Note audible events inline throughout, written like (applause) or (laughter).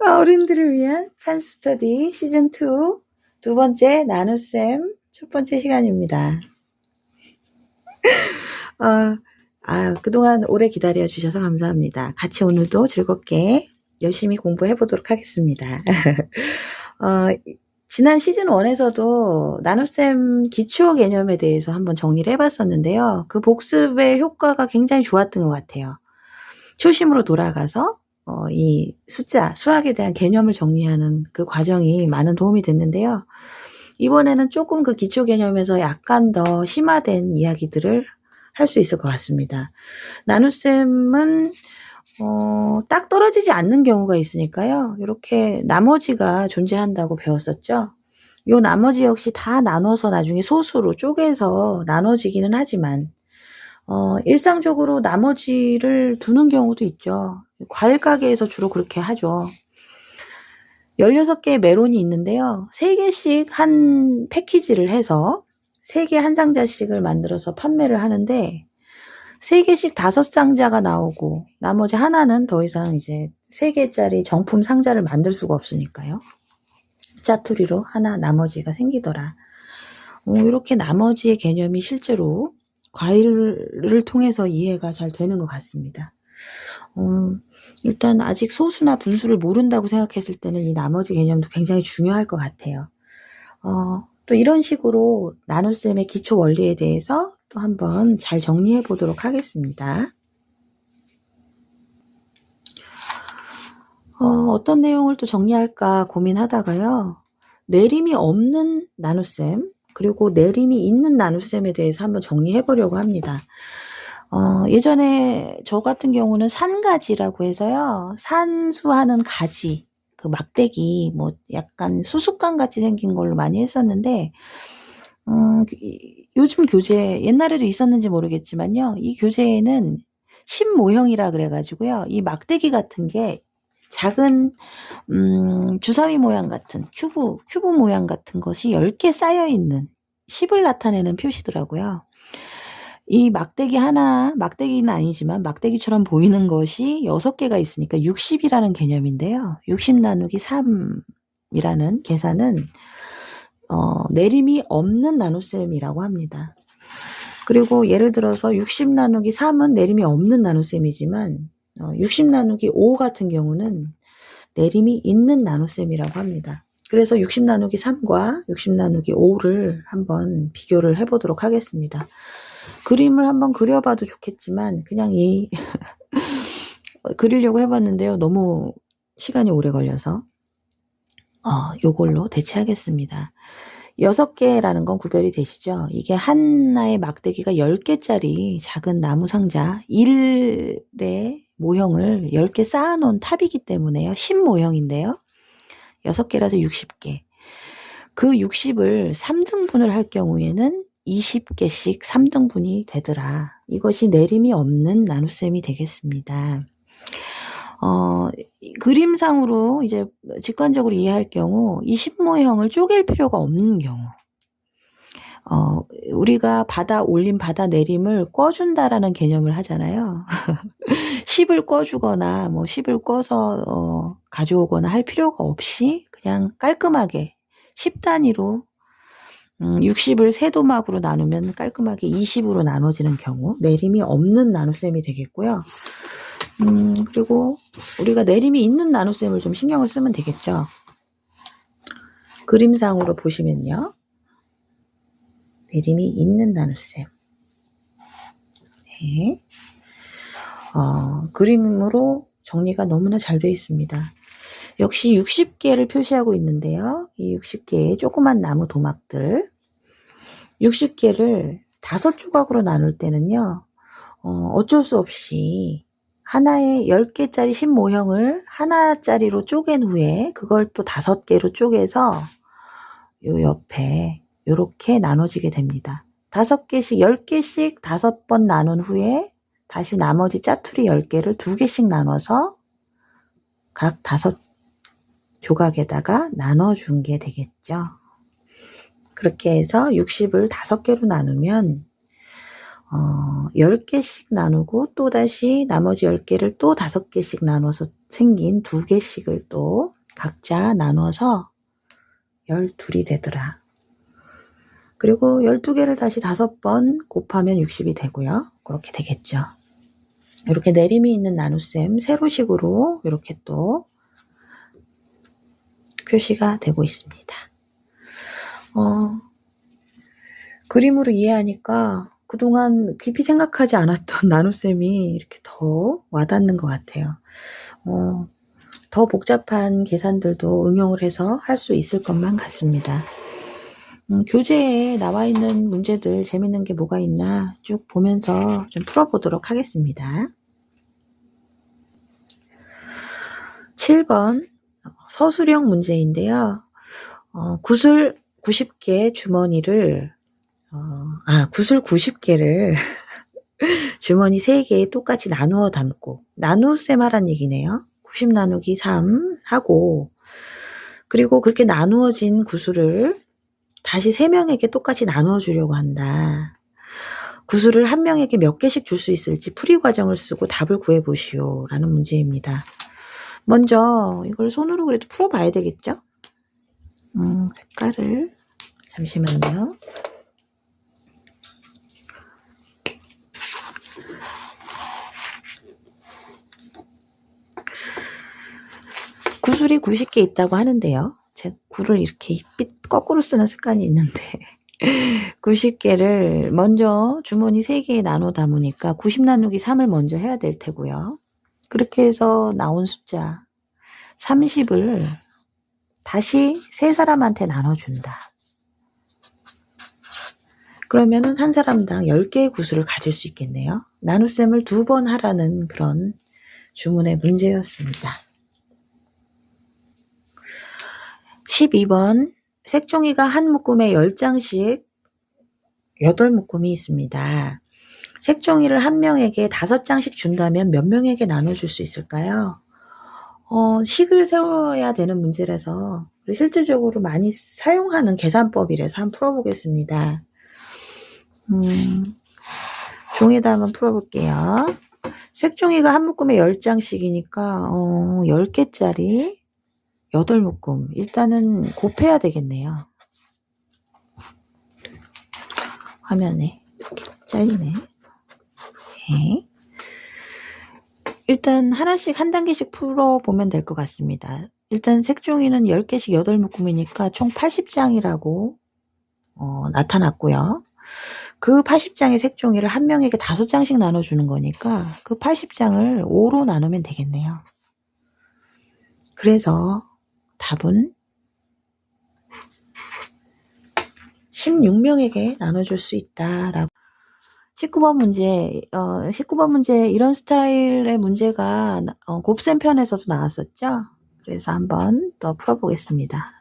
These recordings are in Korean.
어른들을 위한 산수 스터디 시즌 2 두 번째 나눗셈 첫 번째 시간입니다. (laughs) 어, 아, 그동안 오래 기다려 주셔서 감사합니다. 같이 오늘도 즐겁게 열심히 공부해 보도록 하겠습니다. (laughs) 어, 지난 시즌 1에서도 나눗셈 기초 개념에 대해서 한번 정리를 해 봤었는데요. 그 복습의 효과가 굉장히 좋았던 것 같아요. 초심으로 돌아가서 어, 이 숫자, 수학에 대한 개념을 정리하는 그 과정이 많은 도움이 됐는데요. 이번에는 조금 그 기초 개념에서 약간 더 심화된 이야기들을 할 수 있을 것 같습니다. 나눗셈은 어, 딱 떨어지지 않는 경우가 있으니까요. 이렇게 나머지가 존재한다고 배웠었죠. 요 나머지 역시 다 나눠서 나중에 소수로 쪼개서 나눠지기는 하지만 어, 일상적으로 나머지를 두는 경우도 있죠. 과일 가게에서 주로 그렇게 하죠. 16개의 메론이 있는데요. 3개씩 한 패키지를 해서 3개 한 상자씩을 만들어서 판매를 하는데 3개씩 5상자가 나오고 나머지 하나는 더 이상 이제 3개짜리 정품 상자를 만들 수가 없으니까요. 짜투리로 하나 나머지가 생기더라. 어, 이렇게 나머지의 개념이 실제로 과일을 통해서 이해가 잘 되는 것 같습니다. 어, 일단 아직 소수나 분수를 모른다고 생각했을 때는 이 나머지 개념도 굉장히 중요할 것 같아요. 어, 또 이런 식으로 나눗셈의 기초 원리에 대해서 또 한번 잘 정리해 보도록 하겠습니다. 어, 어떤 내용을 또 정리할까 고민하다가요. 내림이 없는 나눗셈, 그리고 내림이 있는 나눗셈에 대해서 한번 정리해 보려고 합니다. 어, 예전에 저 같은 경우는 산가지라고 해서요. 산수하는 가지, 그 막대기, 뭐 약간 수수깡 같이 생긴 걸로 많이 했었는데, 음, 요즘 교재, 옛날에도 있었는지 모르겠지만요. 이 교재에는 신모형이라 그래가지고요. 이 막대기 같은 게 작은, 음, 주사위 모양 같은, 큐브, 큐브 모양 같은 것이 10개 쌓여 있는 10을 나타내는 표시더라고요. 이 막대기 하나, 막대기는 아니지만 막대기처럼 보이는 것이 6개가 있으니까 60이라는 개념인데요. 60 나누기 3이라는 계산은 어, 내림이 없는 나눗셈이라고 합니다. 그리고 예를 들어서 60 나누기 3은 내림이 없는 나눗셈이지만 어, 60 나누기 5 같은 경우는 내림이 있는 나눗셈이라고 합니다. 그래서 60 나누기 3과 60 나누기 5를 한번 비교를 해보도록 하겠습니다. 그림을 한번 그려봐도 좋겠지만 그냥 이 (laughs) 그리려고 해봤는데요. 너무 시간이 오래 걸려서 어, 요걸로 대체하겠습니다. 6개라는 건 구별이 되시죠? 이게 하나의 막대기가 10개짜리 작은 나무 상자 1의 모형을 10개 쌓아놓은 탑이기 때문에요. 10 모형인데요. 6개라서 60개. 그 60을 3등분을 할 경우에는 20개씩 3등분이 되더라. 이것이 내림이 없는 나눗셈이 되겠습니다. 어, 그림상으로 이제 직관적으로 이해할 경우 이 10모형을 쪼갤 필요가 없는 경우 어, 우리가 받아 올림 받아 내림을 꿔준다라는 개념을 하잖아요. (laughs) 10을 꿔주거나 뭐 10을 꿔서 어, 가져오거나 할 필요가 없이 그냥 깔끔하게 10 단위로 음, 60을 세 도막으로 나누면 깔끔하게 20으로 나눠지는 경우 내림이 없는 나눗셈이 되겠고요. 음, 그리고 우리가 내림이 있는 나눗셈을 좀 신경을 쓰면 되겠죠. 그림상으로 보시면요. 내림이 있는 나눗셈. 네. 어, 그림으로 정리가 너무나 잘 되어 있습니다. 역시 60개를 표시하고 있는데요. 이 60개의 조그만 나무 도막들 60개를 다섯 조각으로 나눌 때는요. 어, 어쩔 수 없이 하나의 10개짜리 신모형을 하나짜리로 쪼갠 후에 그걸 또 다섯 개로 쪼개서 요 옆에 이렇게 나눠지게 됩니다. 다섯 개씩, 10개씩 다섯 번 나눈 후에 다시 나머지 짜투리 10개를 두 개씩 나눠서 각 다섯 조각에다가 나눠준 게 되겠죠. 그렇게 해서 60을 다섯 개로 나누면 어, 10개씩 나누고 또 다시 나머지 10개를 또 5개씩 나눠서 생긴 2개씩을 또 각자 나눠서 12이 되더라. 그리고 12개를 다시 5번 곱하면 60이 되고요. 그렇게 되겠죠. 이렇게 내림이 있는 나눗셈 세로식으로 이렇게 또 표시가 되고 있습니다. 어, 그림으로 이해하니까 그동안 깊이 생각하지 않았던 (laughs) 나눗셈이 이렇게 더 와닿는 것 같아요. 어, 더 복잡한 계산들도 응용을 해서 할 수 있을 것만 같습니다. 음, 교재에 나와 있는 문제들 재밌는 게 뭐가 있나 쭉 보면서 좀 풀어보도록 하겠습니다. 7번 서술형 문제인데요. 어, 구슬 90개 주머니를 어, 아 구슬 90개를 (laughs) 주머니 3개에 똑같이 나누어 담고 나눗셈 하란 얘기네요. 90 나누기 3 하고 그리고 그렇게 나누어진 구슬을 다시 3명에게 똑같이 나누어 주려고 한다. 구슬을 한 명에게 몇 개씩 줄 수 있을지 풀이 과정을 쓰고 답을 구해 보시오. 라는 문제입니다. 먼저 이걸 손으로 그래도 풀어봐야 되겠죠? 음, 색깔을 잠시만요. 구슬이 90개 있다고 하는데요. 제 굴을 이렇게 빗 거꾸로 쓰는 습관이 있는데 (laughs) 90개를 먼저 주머니 3개에 나눠 담으니까 90 나누기 3을 먼저 해야 될 테고요. 그렇게 해서 나온 숫자 30을 다시 세 사람한테 나눠준다. 그러면은 한 사람당 10개의 구슬을 가질 수 있겠네요. 나눗셈을 두 번 하라는 그런 주문의 문제였습니다. 12번 색종이가 한 묶음에 10장씩 8묶음이 있습니다. 색종이를 한 명에게 5장씩 준다면 몇 명에게 나눠줄 수 있을까요? 어, 식을 세워야 되는 문제라서 실질적으로 많이 사용하는 계산법이라서 한번 풀어보겠습니다. 음, 종에다 한번 풀어볼게요. 색종이가 한 묶음에 10장씩이니까 어, 10개짜리 8묶음. 일단은 곱해야 되겠네요. 화면에 잘리네. 네. 일단 하나씩 한 단계씩 풀어보면 될 것 같습니다. 일단 색종이는 10개씩 8묶음이니까 총 80장이라고 어, 나타났고요. 그 80장의 색종이를 한 명에게 5장씩 나눠주는 거니까 그 80장을 5로 나누면 되겠네요. 그래서 답은 16명에게 나눠줄 수 있다라고 19번 문제, 어, 19번 문제, 이런 스타일의 문제가, 어, 곱셈 편에서도 나왔었죠? 그래서 한번 더 풀어보겠습니다.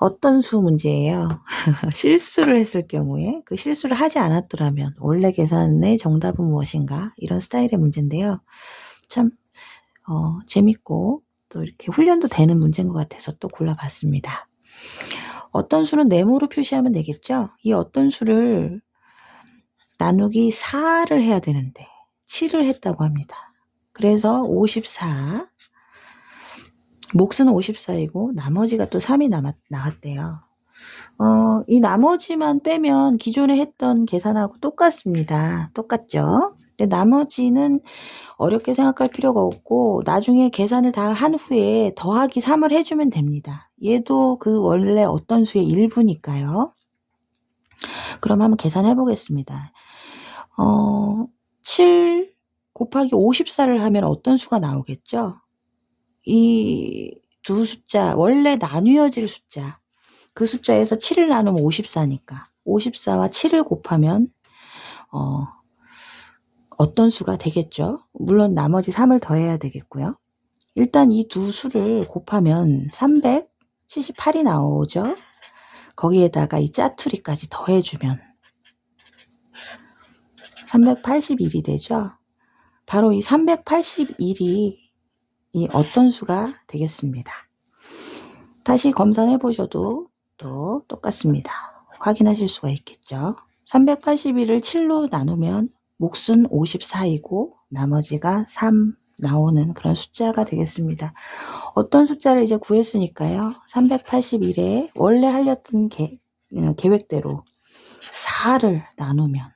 어떤 수 문제예요? (laughs) 실수를 했을 경우에, 그 실수를 하지 않았더라면, 원래 계산의 정답은 무엇인가? 이런 스타일의 문제인데요. 참, 어, 재밌고, 또 이렇게 훈련도 되는 문제인 것 같아서 또 골라봤습니다. 어떤 수는 네모로 표시하면 되겠죠? 이 어떤 수를 나누기 4를 해야 되는데 7을 했다고 합니다. 그래서 54 몫은 54이고 나머지가 또 3이 남았, 나왔대요. 어, 이 나머지만 빼면 기존에 했던 계산하고 똑같습니다. 똑같죠? 근데 나머지는 어렵게 생각할 필요가 없고 나중에 계산을 다 한 후에 더하기 3을 해주면 됩니다. 얘도 그 원래 어떤 수의 일부니까요. 그럼 한번 계산해 보겠습니다. 어, 7 곱하기 54를 하면 어떤 수가 나오겠죠? 이 두 숫자, 원래 나뉘어질 숫자, 그 숫자에서 7을 나누면 54니까 54와 7을 곱하면 어, 어떤 수가 되겠죠? 물론 나머지 3을 더해야 되겠고요. 일단 이 두 수를 곱하면 378이 나오죠? 거기에다가 이 짜투리까지 더해주면 381이 되죠? 바로 이 381이 이 어떤 수가 되겠습니다. 다시 검산해 보셔도 또 똑같습니다. 확인하실 수가 있겠죠? 381을 7로 나누면 몫은 54이고 나머지가 3 나오는 그런 숫자가 되겠습니다. 어떤 숫자를 이제 구했으니까요. 381에 원래 하렸던 계, 어, 계획대로 4를 나누면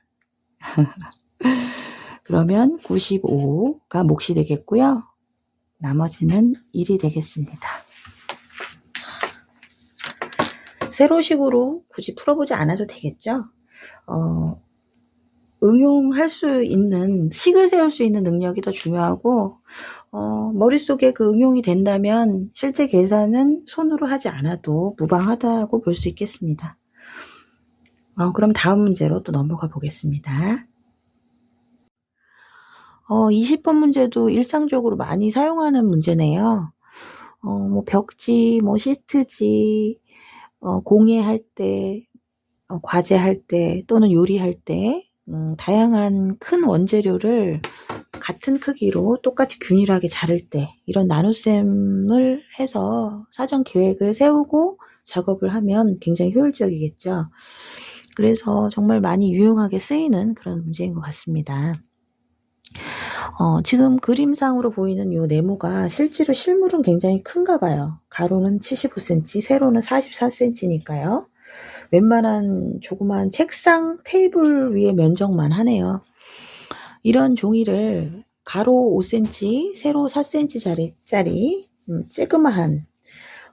(laughs) 그러면 95가 몫이 되겠고요. 나머지는 1이 되겠습니다. 세로식으로 굳이 풀어보지 않아도 되겠죠? 어, 응용할 수 있는, 식을 세울 수 있는 능력이 더 중요하고, 어, 머릿속에 그 응용이 된다면 실제 계산은 손으로 하지 않아도 무방하다고 볼 수 있겠습니다. 어, 그럼 다음 문제로 또 넘어가 보겠습니다. 어, 20번 문제도 일상적으로 많이 사용하는 문제네요. 어, 뭐 벽지, 뭐 시트지, 어, 공예할 때, 어, 과제할 때 또는 요리할 때 음, 다양한 큰 원재료를 같은 크기로 똑같이 균일하게 자를 때 이런 나눗셈을 해서 사전 계획을 세우고 작업을 하면 굉장히 효율적이겠죠. 그래서 정말 많이 유용하게 쓰이는 그런 문제인 것 같습니다. 어, 지금 그림상으로 보이는 이 네모가 실제로 실물은 굉장히 큰가 봐요. 가로는 75cm, 세로는 44cm니까요. 웬만한 조그만 책상 테이블 위의 면적만 하네요. 이런 종이를 가로 5cm, 세로 4cm짜리 음, 쬐그마한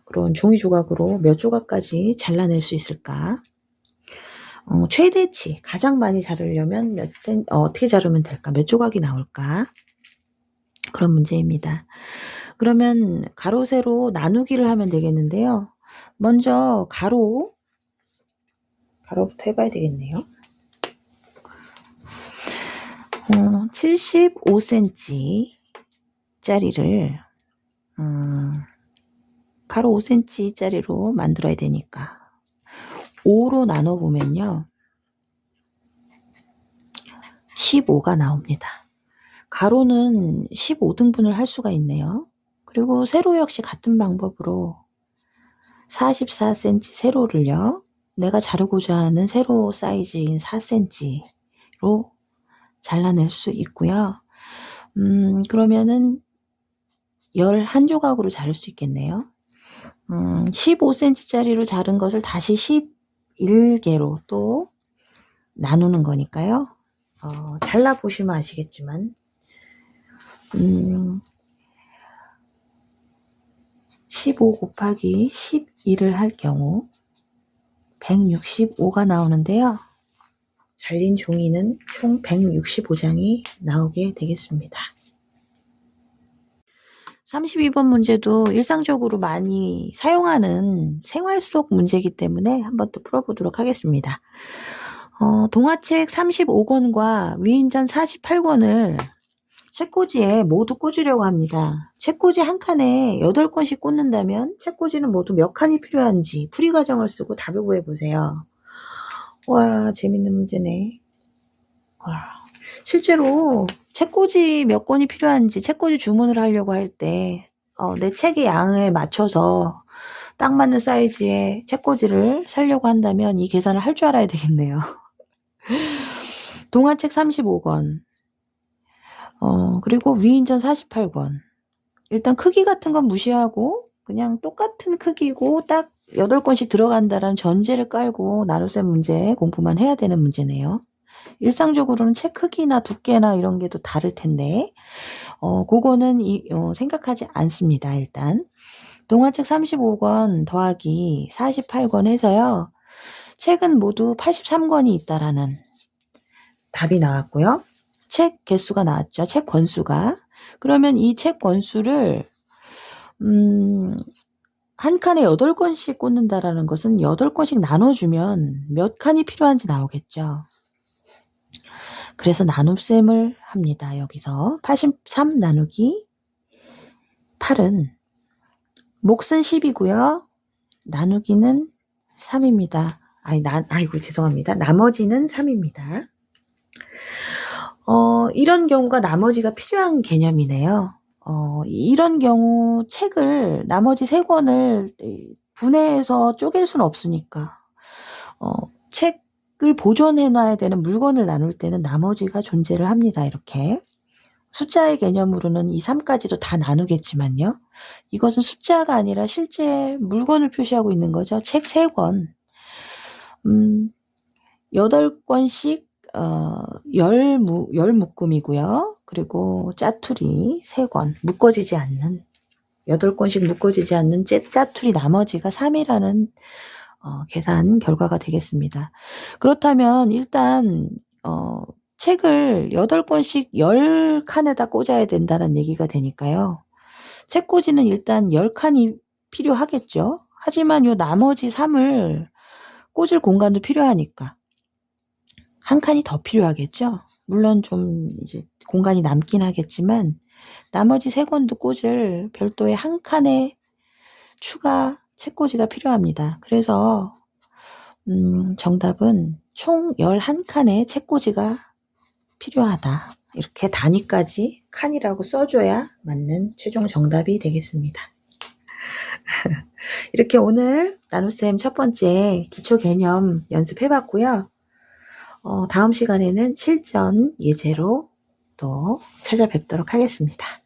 그런 종이 조각으로 몇 조각까지 잘라낼 수 있을까? 어, 최대치 가장 많이 자르려면 몇 센, 어, 어떻게 자르면 될까? 몇 조각이 나올까? 그런 문제입니다. 그러면 가로 세로 나누기를 하면 되겠는데요. 먼저 가로 가로부터 해봐야 되겠네요. 어, 75cm 짜리를 음, 가로 5cm 짜리로 만들어야 되니까 5로 나눠보면요. 15가 나옵니다. 가로는 15등분을 할 수가 있네요. 그리고 세로 역시 같은 방법으로 44cm 세로를요. 내가 자르고자 하는 세로 사이즈인 4cm로 잘라낼 수 있고요. 음, 그러면은 11조각으로 자를 수 있겠네요. 음, 15cm짜리로 자른 것을 다시 11개로 또 나누는 거니까요. 어, 잘라보시면 아시겠지만, 음, 15 곱하기 11을 할 경우 165가 나오는데요. 잘린 종이는 총 165장이 나오게 되겠습니다. 32번 문제도 일상적으로 많이 사용하는 생활 속 문제이기 때문에 한번 또 풀어보도록 하겠습니다. 어, 동화책 35권과 위인전 48권을 책꽂이에 모두 꽂으려고 합니다. 책꽂이 한 칸에 8권씩 꽂는다면 책꽂이는 모두 몇 칸이 필요한지 풀이 과정을 쓰고 답을 구해보세요. 와, 재밌는 문제네. 와, 실제로 책꽂이 몇 권이 필요한지 책꽂이 주문을 하려고 할 때, 어, 내 책의 양에 맞춰서 딱 맞는 사이즈의 책꽂이를 사려고 한다면 이 계산을 할 줄 알아야 되겠네요. 동화책 35권, 어, 그리고 위인전 48권. 일단 크기 같은 건 무시하고 그냥 똑같은 크기고 딱 8권씩 들어간다는 전제를 깔고 나눗셈 문제 공부만 해야 되는 문제네요. 일상적으로는 책 크기나 두께나 이런 게 또 다를 텐데, 어, 그거는 이, 어, 생각하지 않습니다, 일단. 동화책 35권 더하기 48권 해서요. 책은 모두 83권이 있다라는 답이 나왔고요. 책 개수가 나왔죠. 책 권수가. 그러면 이 책 권수를 음, 한 칸에 8권씩 꽂는다라는 것은 8권씩 나눠주면 몇 칸이 필요한지 나오겠죠. 그래서 나눗셈을 합니다. 여기서 83 나누기 8은 몫은 10이고요. 나누기는 3입니다. 아니, 나, 아이고, 죄송합니다. 나머지는 3입니다. 어, 이런 경우가 나머지가 필요한 개념이네요. 어, 이런 경우 책을 나머지 세 권을 분해해서 쪼갤 수는 없으니까 어, 책 책을 보존해 놔야 되는 물건을 나눌 때는 나머지가 존재를 합니다. 이렇게. 숫자의 개념으로는 이 3까지도 다 나누겠지만요. 이것은 숫자가 아니라 실제 물건을 표시하고 있는 거죠. 책 3권. 음, 8권씩, 어, 열, 무, 열 묶음이고요. 그리고 짜투리 3권. 묶어지지 않는, 8권씩 묶어지지 않는 짜, 짜투리 나머지가 3이라는 어, 계산 결과가 되겠습니다. 그렇다면 일단 어, 책을 8권씩 10칸에다 꽂아야 된다는 얘기가 되니까요. 책 꽂이는 일단 10칸이 필요하겠죠. 하지만 요 나머지 3을 꽂을 공간도 필요하니까 한 칸이 더 필요하겠죠. 물론 좀 이제 공간이 남긴 하겠지만 나머지 세 권도 꽂을 별도의 한 칸의 추가 책꽂이가 필요합니다. 그래서 음, 정답은 총 11칸의 책꽂이가 필요하다. 이렇게 단위까지 칸이라고 써줘야 맞는 최종 정답이 되겠습니다. (laughs) 이렇게 오늘 나눗셈 첫 번째 기초 개념 연습해봤고요. 어, 다음 시간에는 실전 예제로 또 찾아뵙도록 하겠습니다.